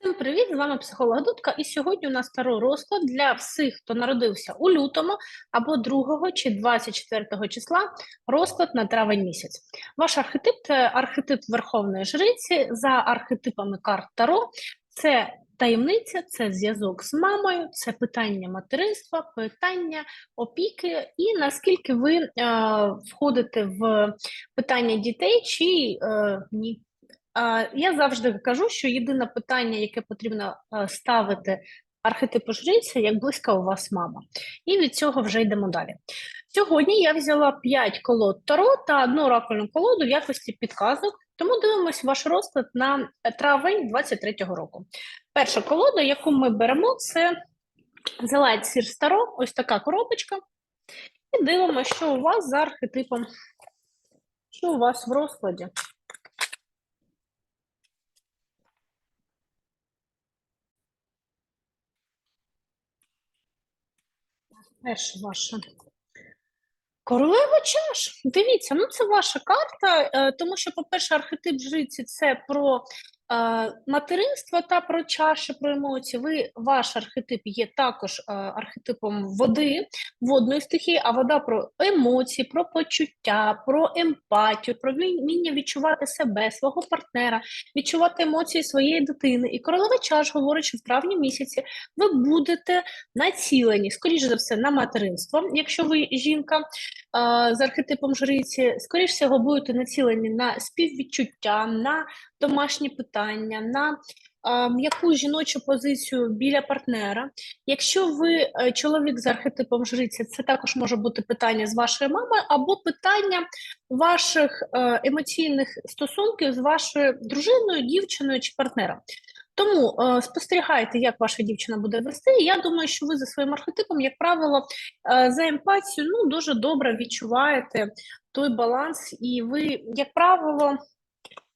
Всім привіт! З вами психолог Дудка. І сьогодні у нас старий розклад для всіх, хто народився у лютому або 2 чи 24 числа. Розклад на травень місяць. Ваш архетип це архетип Верховної Жриці за архетипами карт Таро. Це таємниця, це зв'язок з мамою, це питання материнства, питання опіки, і наскільки ви е, входите в питання дітей чи е, ні. Е, Я завжди кажу, що єдине питання, яке потрібно е, ставити архетипу жриці, як близька у вас мама. І від цього вже йдемо далі. Сьогодні я взяла 5 колод Таро та одну оракульну колоду в якості підказок, тому дивимося ваш розклад на травень 23-го року. Перша колода, яку ми беремо, це Зелайт Сір Таро, ось така коробочка. І дивимося, що у вас за архетипом, що у вас в розкладі. Теж ваша королева чаш. Дивіться, ну це ваша карта, е, тому що, по-перше, архетип жриці це про материнство та про чаші, про емоції. Ви ваш архетип є також е, архетипом води, водної стихії, а вода про емоції, про почуття, про емпатію, про вміння відчувати себе, свого партнера, відчувати емоції своєї дитини. І королева чаш говорить, що в травні місяці ви будете націлені, скоріш за все, на материнство, якщо ви жінка з архетипом жриці, скоріш всього, будете націлені на співвідчуття, на домашні питання, на м'яку жіночу позицію біля партнера. Якщо ви е, чоловік з архетипом жриці, це також може бути питання з вашою мамою, або питання ваших е, емоційних стосунків з вашою дружиною, дівчиною чи партнером. Тому е, спостерігайте, як ваша дівчина буде вести. Я думаю, що ви за своїм архетипом, як правило, е, за емпатію ну, дуже добре відчуваєте той баланс, і ви, як правило,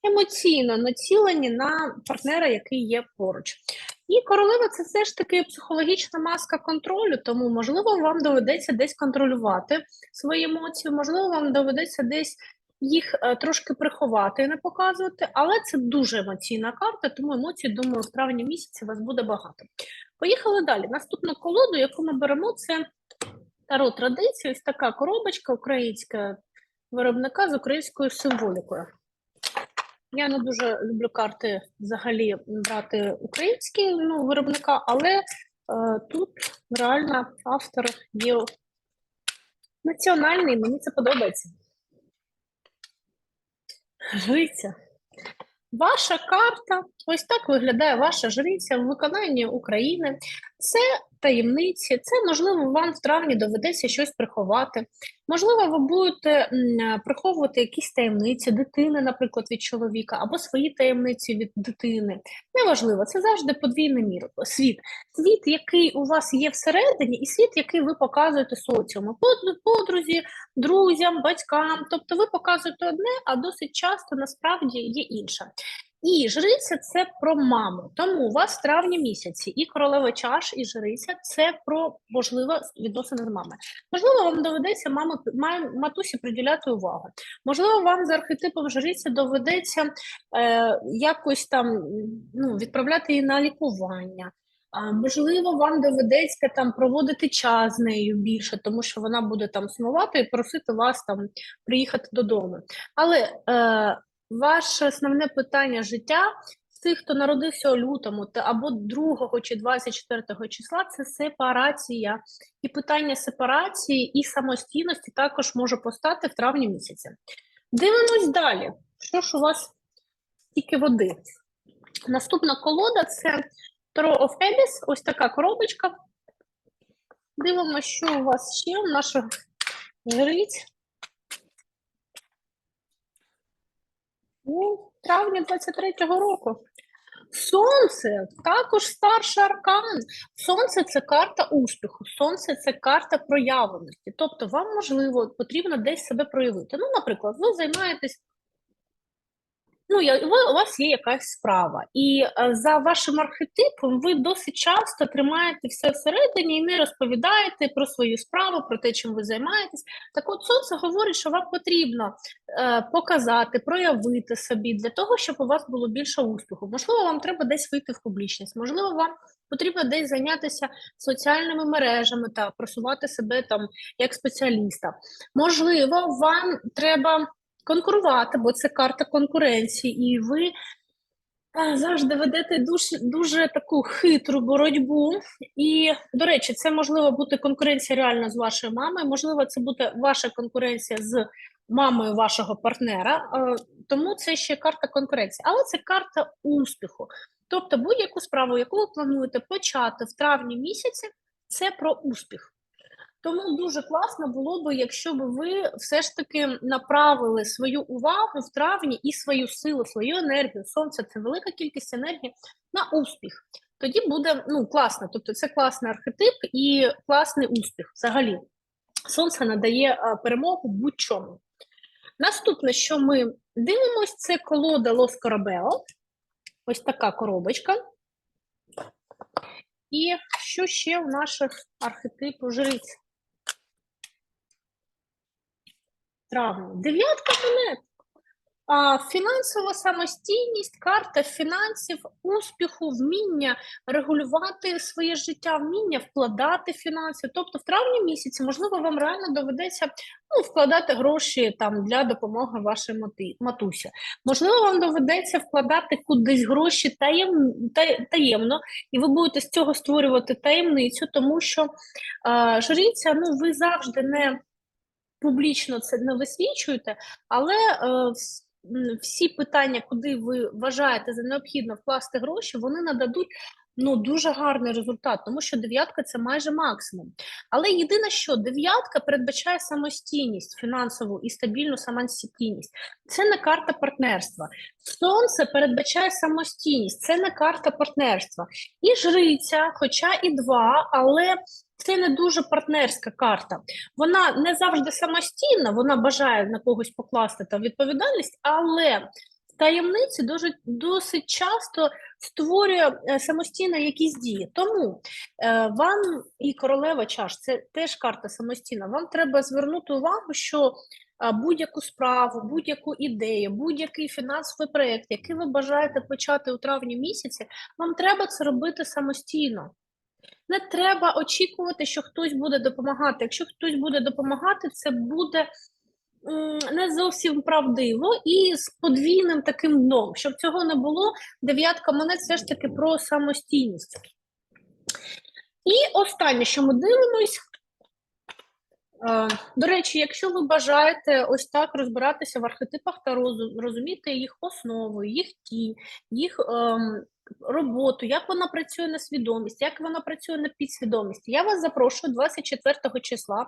емоційно націлені на партнера, який є поруч. І королева це все ж таки психологічна маска контролю, тому, можливо, вам доведеться десь контролювати свої емоції, можливо, вам доведеться десь їх е, трошки приховати і не показувати, але це дуже емоційна карта, тому емоцій, думаю, в травні місяці вас буде багато. Поїхали далі. Наступну колоду, яку ми беремо, це таро традиції. Ось така коробочка українська виробника з українською символікою. Я не дуже люблю карти взагалі брати українські ну, виробника, але е, тут реально автор є національний, мені це подобається. Жриця. Ваша карта, ось так виглядає ваша жриця в виконанні України. Це таємниці, це, можливо, вам в травні доведеться щось приховати. Можливо, ви будете приховувати якісь таємниці дитини, наприклад, від чоловіка, або свої таємниці від дитини. Неважливо, це завжди подвійний мір. Світ, світ, який у вас є всередині, і світ, який ви показуєте соціуму, подрузі, друзям, батькам. Тобто ви показуєте одне, а досить часто насправді є інше. І жриця це про маму. Тому у вас в травні місяці і королева чаш, і жриця це про можливо відносини з мамою. Можливо, вам доведеться маму, матусі приділяти увагу. Можливо, вам за архетипом жриці доведеться е, якось там ну, відправляти її на лікування. А, Можливо, вам доведеться там проводити час з нею більше, тому що вона буде там сумувати і просити вас там приїхати додому. Але е, Ваше основне питання життя тих, хто народився у лютому, або 2 чи 24 числа, це сепарація. І питання сепарації і самостійності також може постати в травні місяці. Дивимось далі. Що ж у вас тільки води? Наступна колода це Tarot of Abyss, ось така коробочка. Дивимося, що у вас ще наша жриць. Ну, травні 23-го року. Сонце також старший аркан. Сонце це карта успіху, сонце це карта проявленості. Тобто, вам, можливо, потрібно десь себе проявити. Ну, наприклад, ви займаєтесь ну, я, ви, у вас є якась справа, і е, за вашим архетипом ви досить часто тримаєте все всередині і не розповідаєте про свою справу, про те, чим ви займаєтесь. Так от сонце говорить, що вам потрібно е, показати, проявити собі для того, щоб у вас було більше успіху. Можливо, вам треба десь вийти в публічність, можливо, вам потрібно десь зайнятися соціальними мережами та просувати себе там як спеціаліста. Можливо, вам треба конкурувати, бо це карта конкуренції, і ви е, завжди ведете дуже, дуже таку хитру боротьбу. І, до речі, це можливо бути конкуренція реально з вашою мамою, можливо, це буде ваша конкуренція з мамою вашого партнера, е, тому це ще карта конкуренції, але це карта успіху. Тобто будь-яку справу, яку ви плануєте почати в травні місяці, це про успіх. Тому дуже класно було б, якщо б ви все ж таки направили свою увагу в травні і свою силу, свою енергію. Сонце це велика кількість енергії на успіх. Тоді буде ну класно. Тобто, це класний архетип і класний успіх. Взагалі, сонце надає перемогу будь-чому. Наступне, що ми дивимося, це колода Лос Корабео. Ось така коробочка. І що ще в наших архетипу жриць? Травня. Дев'ятка монет. Фінансова самостійність, карта фінансів, успіху, вміння регулювати своє життя, вміння вкладати фінанси. Тобто, в травні місяці, можливо, вам реально доведеться ну, вкладати гроші там для допомоги вашій матусі. Можливо, вам доведеться вкладати кудись гроші таєм, та- таємно, і ви будете з цього створювати таємницю, тому що а, жриця, ну ви завжди не публічно це не висвічуєте, але е, всі питання, куди ви вважаєте за необхідно вкласти гроші, вони нададуть ну, дуже гарний результат, тому що дев'ятка це майже максимум. Але єдине, що дев'ятка передбачає самостійність фінансову і стабільну самостійність. Це не карта партнерства. Сонце передбачає самостійність, це не карта партнерства. І жриця, хоча і два, але це не дуже партнерська карта. Вона не завжди самостійна, вона бажає на когось покласти там відповідальність, але в таємниці дуже досить часто створює е, самостійно якісь дії. Тому е, вам і королева чаш це теж карта самостійна. Вам треба звернути увагу, що будь-яку справу, будь-яку ідею, будь-який фінансовий проєкт, який ви бажаєте почати у травні місяці, вам треба це робити самостійно. Не треба очікувати, що хтось буде допомагати. Якщо хтось буде допомагати, це буде не зовсім правдиво і з подвійним таким дном. Щоб цього не було, дев'ятка монет все ж таки про самостійність. І останнє, що ми дивимось. До речі, якщо ви бажаєте ось так розбиратися в архетипах та розу- розуміти їх основу, їх тінь, їх ем, роботу, як вона працює на свідомість, як вона працює на підсвідомість, я вас запрошую 24 числа.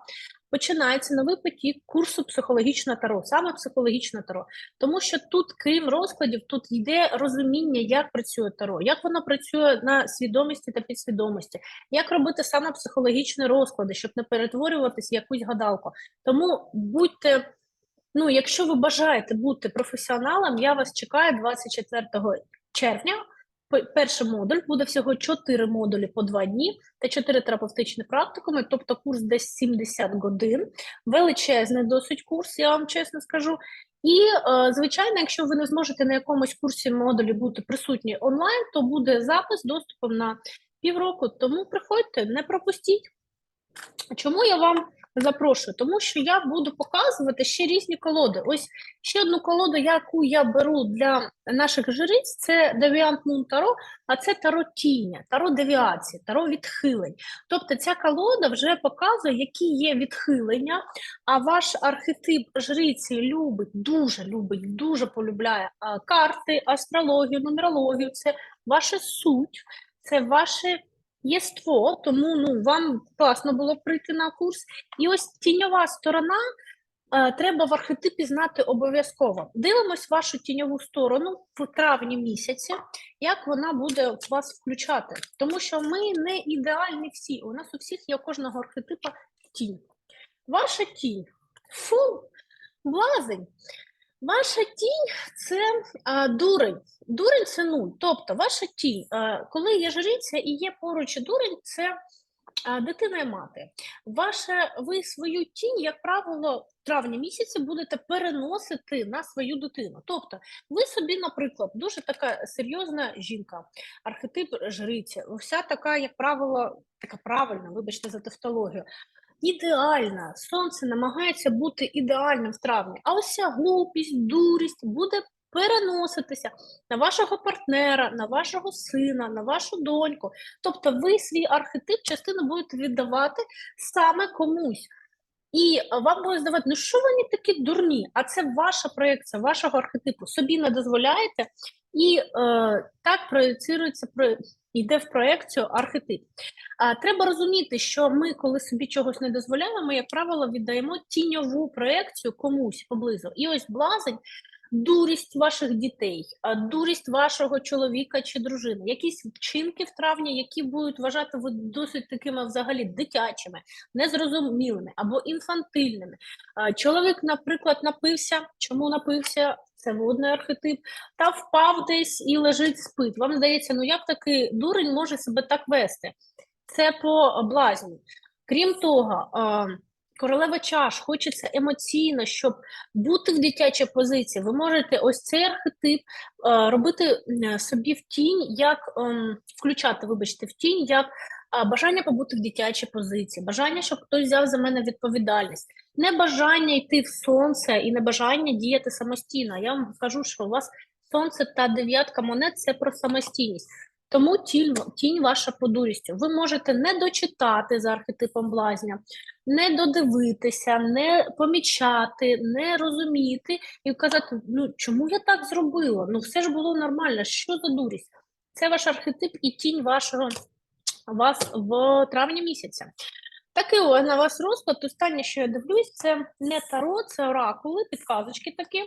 Починається новий потік курсу психологічне таро, саме психологічне таро. Тому що тут, крім розкладів, тут йде розуміння, як працює таро, як воно працює на свідомості та підсвідомості, як робити саме психологічні розклади, щоб не перетворюватися в якусь гадалку. Тому будьте. Ну, якщо ви бажаєте бути професіоналом, я вас чекаю 24 червня. Перший модуль буде всього 4 модулі по 2 дні та 4 терапевтичні практикуми, тобто курс десь 70 годин. Величезний досить курс, я вам чесно скажу. І, е, звичайно, якщо ви не зможете на якомусь курсі модулі бути присутні онлайн, то буде запис доступом на півроку. Тому приходьте, не пропустіть. Чому я вам запрошую? Тому що я буду показувати ще різні колоди. Ось ще одну колоду, яку я беру для наших жриць, це Девіант Мун Таро, а це таро тіння, таро девіації, таро відхилень. Тобто ця колода вже показує, які є відхилення, а ваш архетип жриці любить, дуже любить, дуже полюбляє карти, астрологію, нумерологію. Це ваша суть, це ваше єство, тому ну, вам класно було прийти на курс. І ось тіньова сторона е, треба в архетипі знати обов'язково. Дивимось вашу тіньову сторону в травні місяці, як вона буде вас включати. Тому що ми не ідеальні всі. У нас у всіх є у кожного архетипа тінь. Ваша тінь. Фу, блазень. Ваша тінь це а, дурень. Дурень це нуль. Тобто, ваша тінь, а, коли є жриця і є поруч дурень, це а, дитина і мати. Ваша, ви свою тінь, як правило, в травні місяці будете переносити на свою дитину. Тобто, ви собі, наприклад, дуже така серйозна жінка, архетип жриці, вся така, як правило, така правильна, вибачте за тавтологію. Ідеальна, сонце намагається бути ідеальним в травні, а ось глупість, дурість буде переноситися на вашого партнера, на вашого сина, на вашу доньку. Тобто ви свій архетип частину будете віддавати саме комусь. І вам буде здавати, ну що вони такі дурні? А це ваша проєкція, вашого архетипу. Собі не дозволяєте, і е, так проєцирується, про- йде в проєкцію архетип. А, треба розуміти, що ми, коли собі чогось не дозволяємо, як правило, віддаємо тіньову проєкцію комусь поблизу. І ось блазень, дурість ваших дітей, дурість вашого чоловіка чи дружини, якісь вчинки в травні, які будуть вважати ви досить такими взагалі дитячими, незрозумілими або інфантильними. Чоловік, наприклад, напився. Чому напився? Це водний архетип, та впав десь і лежить спить. Вам здається, ну як такий дурень може себе так вести? Це по блазню. Крім того, королева чаш хочеться емоційно, щоб бути в дитячій позиції. Ви можете ось цей архетип робити собі в тінь, як ем, включати, вибачте, в тінь, як бажання побути в дитячій позиції, бажання, щоб хтось взяв за мене відповідальність, не бажання йти в сонце і не бажання діяти самостійно. Я вам кажу, що у вас сонце та дев'ятка монет це про самостійність. Тому тінь, тінь ваша по дурістю. Ви можете не дочитати за архетипом блазня, не додивитися, не помічати, не розуміти і казати, ну чому я так зробила? Ну все ж було нормально, що за дурість? Це ваш архетип і тінь вашого вас в травні місяця. Такий ось на вас розклад. Останнє, що я дивлюсь, це не таро, це оракули, підказочки такі.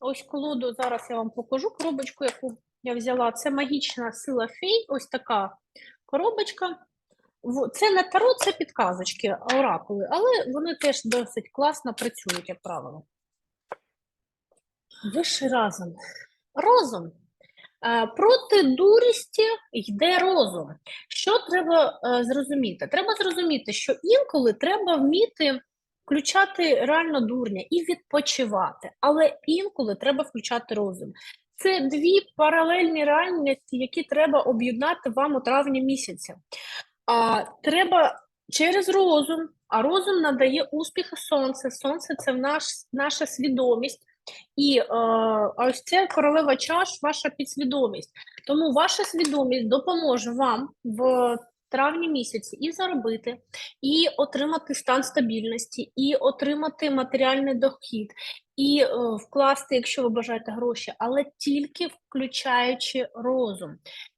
Ось колоду зараз я вам покажу коробочку, яку я взяла. Це магічна сила фей, ось така коробочка. Це не таро, це підказочки, оракули, але вони теж досить класно працюють, як правило. Вищий разум. Розум. Е, Проти дурісті йде розум. Що треба е, зрозуміти? Треба зрозуміти, що інколи треба вміти включати реально дурня і відпочивати, але інколи треба включати розум. Це дві паралельні реальності, які треба об'єднати вам у травні місяці. А, треба через розум, а розум надає успіхи сонце. Сонце це наш, наша свідомість. І е, а ось це королева чаш, ваша підсвідомість. Тому ваша свідомість допоможе вам в травні місяці і заробити, і отримати стан стабільності, і отримати матеріальний дохід, і е, вкласти, якщо ви бажаєте гроші, але тільки включаючи розум,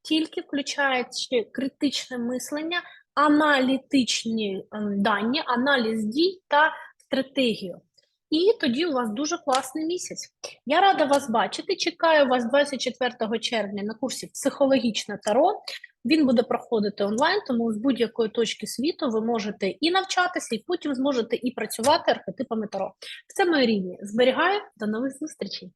тільки включаючи критичне мислення, аналітичні ем, дані, аналіз дій та стратегію. І тоді у вас дуже класний місяць. Я рада вас бачити. Чекаю вас 24 червня на курсі психологічне таро. Він буде проходити онлайн, тому з будь-якої точки світу ви можете і навчатися, і потім зможете і працювати архетипами таро. Все мої рівні. Зберігаю. До нових зустрічей.